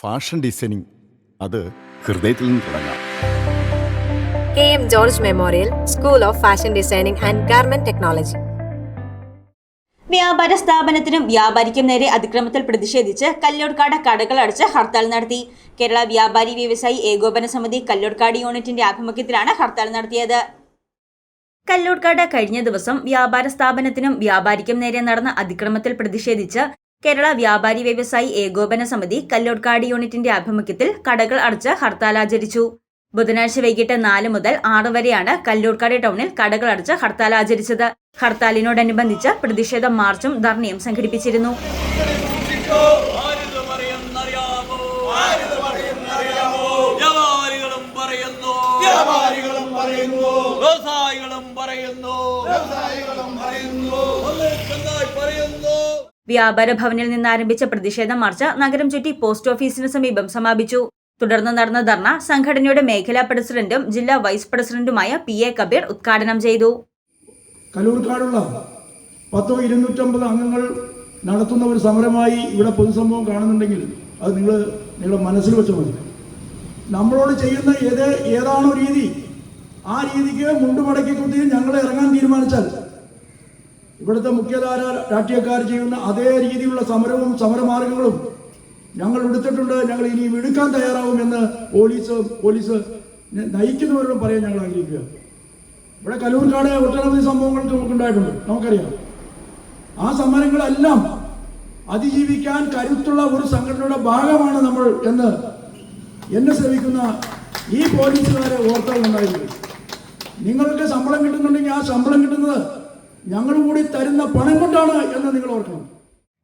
Fashion designing. അത് ഹൃദയത്തിൽ നിന്ന് തുടങ്ങാം. K M George memorial school of fashion designing and garment technology. വ്യാപാര സ്ഥാപനത്തിനും വ്യാപാരിക്കും നേരെ അതിക്രമത്തിൽ പ്രതിഷേധിച്ച് കല്ലോട്കാട് കടകൾ അടച്ച് ഹർത്താൽ നടത്തി. കേരള വ്യാപാരി വ്യവസായി ഏകോപന സമിതി കല്ലോട്കാട് യൂണിറ്റിന്റെ ആഭിമുഖ്യത്തിലാണ് ഹർത്താൽ നടത്തിയത്. കല്ലോട്കാട് കഴിഞ്ഞ ദിവസം വ്യാപാര സ്ഥാപനത്തിനും വ്യാപാരിക്കും നേരെ നടന്ന അതിക്രമത്തിൽ പ്രതിഷേധിച്ച് കേരള വ്യാപാരി വ്യവസായി ഏകോപന സമിതി കല്ലോട്കാട് യൂണിറ്റിന്റെ ആഭിമുഖ്യത്തിൽ കടകൾ അടച്ച് ഹർത്താൽ ആചരിച്ചു. ബുധനാഴ്ച വൈകിട്ട് നാല് മുതൽ ആറ് വരെയാണ് കല്ലൂർക്കാട് ടൗണിൽ കടകൾ അടച്ച് ഹർത്താൽ ആചരിച്ചത്. ഹർത്താലിനോടനുബന്ധിച്ച് പ്രതിഷേധ മാർച്ചും ധർണയും സംഘടിപ്പിച്ചിരുന്നു. ആരിത് പറയുന്നറിയാമോ വ്യാപാരികളും പറയുന്നു. വ്യാപാരികളും പറയുന്നു വ്യവസായികളും പറയുന്നു. വ്യാപാര ഭവനിൽ നിന്ന് ആരംഭിച്ച പ്രതിഷേധ മാർച്ച് നഗരം ചുറ്റി പോസ്റ്റ് ഓഫീസിന് സമീപം സമാപിച്ചു. തുടർന്ന് നടന്ന ധർണ സംഘടനയുടെ മേഖലാ പ്രസിഡന്റും ജില്ലാ വൈസ് പ്രസിഡന്റുമായ പി എ കബീർ ഉദ്ഘാടനം ചെയ്തു. കലൂർക്കാടുള്ള പത്തോ ഇരുന്നൂറ്റമ്പത് അംഗങ്ങൾ നടത്തുന്ന ഒരു സമരമായി ഇവിടെ പൊതുസംഭവം കാണുന്നുണ്ടെങ്കിൽ അത് നിങ്ങൾ നിങ്ങളുടെ മനസ്സിൽ വെച്ച് മതി നമ്മളോട് ചെയ്യുന്ന ഏത് ഏതാണോ രീതി ആ രീതിക്ക് മുണ്ടുമടക്കി കുത്തി ഞങ്ങൾ ഇറങ്ങാൻ തീരുമാനിച്ചാൽ ഇവിടുത്തെ മുഖ്യധാര രാഷ്ട്രീയക്കാർ ചെയ്യുന്ന അതേ രീതിയിലുള്ള സമരവും സമരമാർഗങ്ങളും ഞങ്ങൾ എടുത്തിട്ടുണ്ട്. ഞങ്ങൾ ഇനിയും എടുക്കാൻ തയ്യാറാവുമെന്ന് പോലീസ് പോലീസ് നയിക്കുന്നവരോടും പറയാൻ ഞങ്ങൾ ആഗ്രഹിക്കുക. ഇവിടെ കലൂർക്കാട് ഒട്ടനവധി സംഭവങ്ങൾ നമുക്കുണ്ടായിട്ടുണ്ട്. നമുക്കറിയാം. ആ സമരങ്ങളെല്ലാം അതിജീവിക്കാൻ കരുത്തുള്ള ഒരു സംഘടനയുടെ ഭാഗമാണ് നമ്മൾ എന്ന് എന്നെ ശ്രമിക്കുന്ന ഈ പോലീസുകാരെ ഓർത്തൽ ഉണ്ടായിരുന്നു. നിങ്ങൾക്ക് ശമ്പളം കിട്ടുന്നുണ്ടെങ്കിൽ ആ ശമ്പളം കിട്ടുന്നത് ഞങ്ങൾ കൂടി തരുന്ന പണം കൊണ്ടാണ് എന്ന് നിങ്ങൾ ഓർക്കണം.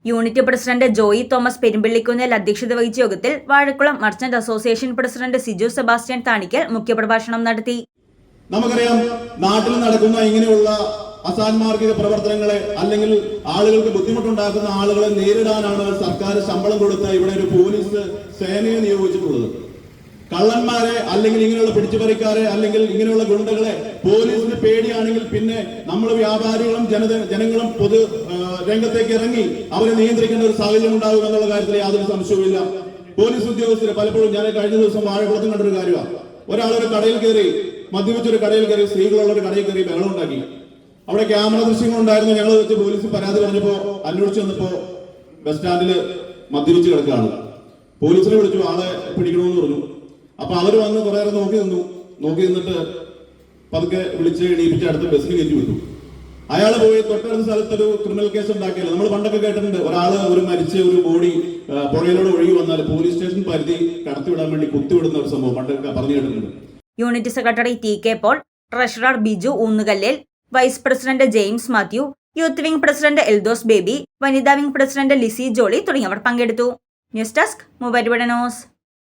Unit president Joy Thomas Perumpillikunnil അധ്യക്ഷത വഹിച്ച യോഗത്തിൽ Vazhakkulam merchant association president Siju Sebastian Thanikkal മുഖ്യപ്രഭാഷണം നടത്തി. നമുക്കറിയാം നാട്ടിൽ നടക്കുന്ന ഇങ്ങനെയുള്ള അസാൻമാർഗിക പ്രവർത്തനങ്ങളെ അല്ലെങ്കിൽ ആളുകൾക്ക് ബുദ്ധിമുട്ടുണ്ടാക്കുന്ന ആളുകളെ നേരിടാനാണ് സർക്കാർ ശമ്പളം കൊടുത്ത് ഇവിടെ ഒരു പോലീസ് സേനയെ നിയോഗിച്ചിട്ടുള്ളത്. കള്ളന്മാരെ അല്ലെങ്കിൽ ഇങ്ങനെയുള്ള പിടിച്ചുപറിക്കാരെ അല്ലെങ്കിൽ ഇങ്ങനെയുള്ള ഗുണ്ടകളെ പോലീസിന് പേടിയാണെങ്കിൽ പിന്നെ നമ്മൾ വ്യാപാരികളും ജനത ജനങ്ങളും പൊതു രംഗത്തേക്ക് ഇറങ്ങി അവരെ നിയന്ത്രിക്കേണ്ട ഒരു സാഹചര്യം ഉണ്ടാകും എന്നുള്ള കാര്യത്തിൽ യാതൊരു സംശയവുമില്ല. പോലീസ് ഉദ്യോഗസ്ഥര് പലപ്പോഴും ഞാൻ കഴിഞ്ഞ ദിവസം വാഴക്കുളത്തും കണ്ടൊരു കാര്യമാണ് ഒരാൾ ഒരു കടയിൽ കയറി മദ്യപിച്ചൊരു കടയിൽ കയറി സ്ത്രീകളുള്ള ഒരു കടയിൽ കയറി ബഹളം ഉണ്ടാക്കി. അവിടെ ക്യാമറ ദൃശ്യങ്ങൾ ഉണ്ടായിരുന്നു. ഞങ്ങൾ വെച്ച് പോലീസ് പരാതി പറഞ്ഞപ്പോ അന്വേഷിച്ചു വന്നപ്പോ ബസ് സ്റ്റാൻഡിൽ മദ്യപിച്ച് കിടക്കുകയാണ്. പോലീസിനെ വിളിച്ചു ആളെ പിടിക്കണമെന്ന് പറഞ്ഞു. അപ്പൊ അവർ വന്ന് കുറെ നേരം നോക്കി നിന്നു. നോക്കി നിന്നിട്ട് പതുക്കെ വിളിച്ച് എണീപ്പിച്ച് അടുത്ത ബസ്സിന് കയറ്റി വിട്ടു. അയാൾ പോയി തൊട്ടടുത്ത സ്ഥലത്ത് ഒരു ക്രിമിനൽ കേസ് ഉണ്ടാക്കിയല്ലോ? നമ്മൾ പണ്ടൊക്കെ കേട്ടിട്ടുണ്ട്. ഒരാൾ ഒരു മരിച്ച ഒരു ബോഡി പുഴയിലൂടെ ഒഴുകി വന്നാൽ പോലീസ് സ്റ്റേഷൻ പരിധി കടത്തിവിടാൻ വേണ്ടി കുത്തിവിടുന്ന ഒരു സംഭവം പണ്ടൊക്കെ പറഞ്ഞു കേട്ടിട്ടുണ്ട്. Unit secretary T K Paul treasurer Biju Oonnukallel vice president James Mathew youth wing president Eldhose Baby വനിതാ വിംഗ് പ്രസിഡന്റ് ലിസി ജോളി തുടങ്ങിയവർ പങ്കെടുത്തു. News desk mobile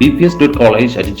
bps.college